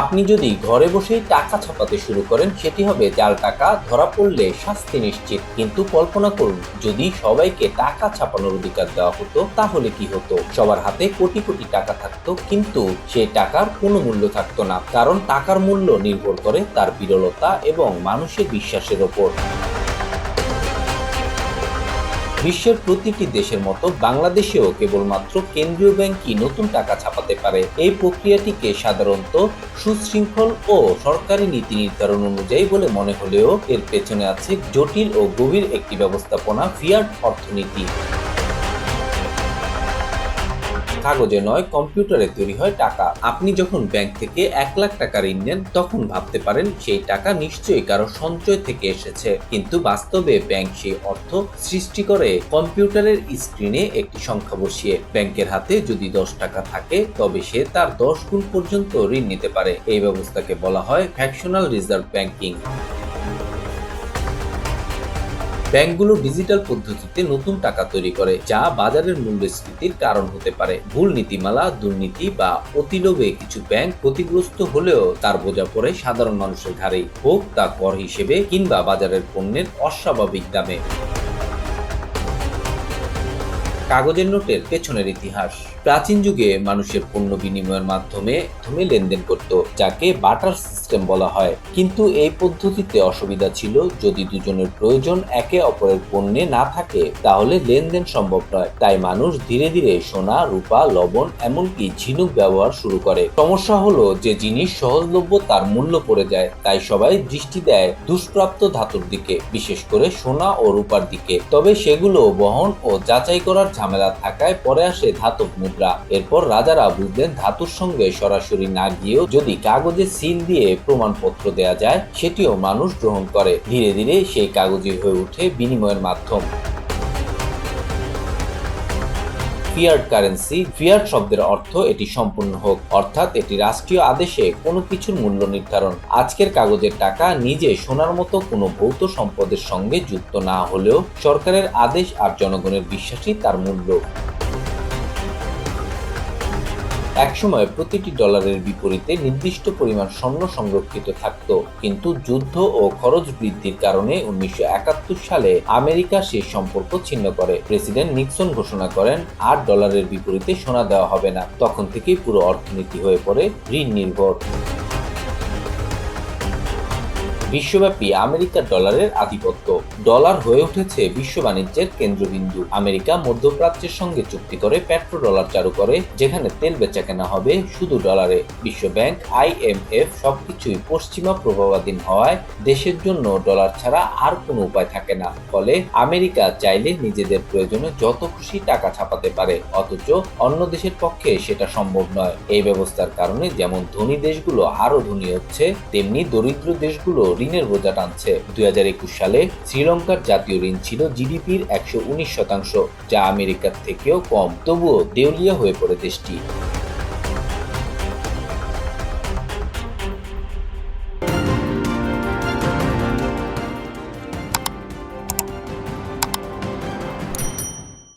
আপনি যদি ঘরে বসেই টাকা ছাপাতে শুরু করেন, সেটি হবে জাল টাকা, ধরা পড়লে শাস্তি নিশ্চিত। কিন্তু কল্পনা করুন, যদি সবাইকে টাকা ছাপানোর অধিকার দেওয়া হতো, তাহলে কি হতো? সবার হাতে কোটি কোটি টাকা থাকতো, কিন্তু সে টাকার কোনো মূল্য থাকতো না, কারণ টাকার মূল্য নির্ভর করে তার বিরলতা এবং মানুষের বিশ্বাসের ওপর। বিশ্বের প্রতিটি দেশের মতো বাংলাদেশেও কেবলমাত্র কেন্দ্রীয় ব্যাংকই নতুন টাকা ছাপাতে পারে। এই প্রক্রিয়াটিকে সাধারণত সুশৃঙ্খল ও সরকারি নীতি নির্ধারণ অনুযায়ী বলে মনে হলেও এর পেছনে আছে জটিল ও গভীর একটি ব্যবস্থাপনা ফিয়াট অর্থনীতি। কাগজে নয়, কম্পিউটারে তৈরি হয় টাকা। আপনি যখন ব্যাংক থেকে এক লাখ টাকা ঋণ নেন, তখন ভাবতে পারেন সেই টাকা নিশ্চয়ই কারও সঞ্চয় থেকে এসেছে। কিন্তু বাস্তবে ব্যাংক সেই অর্থ সৃষ্টি করে কম্পিউটারের স্ক্রিনে একটি সংখ্যা বসিয়ে। ব্যাংকের হাতে যদি দশ টাকা থাকে, তবে সে তার দশ গুণ পর্যন্ত ঋণ নিতে পারে। এই ব্যবস্থাকে বলা হয় ফ্যাকশনাল রিজার্ভ ব্যাংকিং ব্যাংকগুলো ডিজিটাল পদ্ধতিতে নতুন টাকা তৈরি করে, যা বাজারের মূল্যস্ফীতির কারণ হতে পারে। ভুল নীতিমালা, দুর্নীতি বা অতিলোভে কিছু ব্যাংক ক্ষতিগ্রস্ত হলেও তার বোঝা পড়ে সাধারণ মানুষের ঘাড়েই। হোক তা কর হিসেবে কিংবা বাজারের পণ্যের অস্বাভাবিক দামে। কাগজের নোটের পেছনের ইতিহাস। প্রাচীন যুগে মানুষের পণ্য বিনিময়ের মাধ্যমে মাধ্যমে লেনদেন করত, যাকে বাটার বলা হয়। কিন্তু এই পদ্ধতিতে অসুবিধা ছিল, যদি দুজনের প্রয়োজন একে অপরের পণ্যে না থাকে, তাহলে লেনদেন সম্ভব নয়। তাই মানুষ ধীরে ধীরে সোনা, রূপা, লবণ, এমনকি ঝিনুক ব্যবহার শুরু করে। সমস্যা হলো যে জিনিস সহজলভ্য তার মূল্য পড়ে যায়, তাই সবাই দৃষ্টি দেয় দুষ্প্রাপ্ত ধাতুর দিকে, বিশেষ করে সোনা ও রূপার দিকে। তবে সেগুলো বহন ও যাচাই করার ঝামেলা থাকায় পরে আসে ধাতব মুদ্রা। এরপর রাজারা বুঝলেন ধাতুর সঙ্গে সরাসরি না গিয়েও যদি কাগজে সিল দিয়ে প্রমাণপত্র দেয়া যায়, সেটিও মানুষ গ্রহণ করে। ধীরে ধীরে সেই কাগজই হয়ে ওঠে বিনিময়ের মাধ্যম। ফিয়াট কারেন্সি, ফিয়াট শব্দের অর্থ এটি সম্পূর্ণ হোক, অর্থাৎ এটি রাষ্ট্রীয় আদেশে কোনো কিছুর মূল্য নির্ধারণ। আজকের কাগজের টাকা নিজে সোনার মতো কোনো ভৌত সম্পদের সঙ্গে যুক্ত না হলেও সরকারের আদেশ আর জনগণের বিশ্বাসই তার মূল্য। একসময় প্রতিটি ডলারের বিপরীতে নির্দিষ্ট পরিমাণ স্বর্ণ সংরক্ষিত থাকত, কিন্তু যুদ্ধ ও খরচ বৃদ্ধির কারণে উনিশশো একাত্তর সালে আমেরিকা সেই সম্পর্ক ছিন্ন করে। প্রেসিডেন্ট নিক্সন ঘোষণা করেন আট ডলারের বিপরীতে সোনা দেওয়া হবে না। তখন থেকেই পুরো অর্থনীতি হয়ে পড়ে ঋণ নির্ভর। বিশ্বব্যাপী আমেরিকার ডলারের আধিপত্য। ডলার হয়ে উঠেছে বিশ্ব বাণিজ্যের কেন্দ্রবিন্দু। আমেরিকা মধ্যপ্রাচ্যের সঙ্গে চুক্তি করে পেট্রো ডলার চালু করে, যেখানে তেল বেচা কেনা হবে শুধু ডলারে। বিশ্ব ব্যাংক আইএমএফ সবকিছুই পশ্চিমা প্রভাবাধীন হওয়ায় দেশের জন্য ডলার ছাড়া আর কোনো উপায় থাকে না। ফলে আমেরিকা চাইলে নিজেদের প্রয়োজনে যত খুশি টাকা ছাপাতে পারে, অথচ অন্য দেশের পক্ষে সেটা সম্ভব নয়। এই ব্যবস্থার কারণে যেমন ধনী দেশগুলো আরও ধনী হচ্ছে, তেমনি দরিদ্র দেশগুলো ঋণের বোঝা টানছে। দুই হাজার একুশ সালে শ্রীলঙ্কার জাতীয় ঋণ ছিল জিডিপির একশো উনিশ শতাংশ, যা আমেরিকার থেকেও কম। তবুও দেউলিয়া হয়ে পড়ে দেশটি।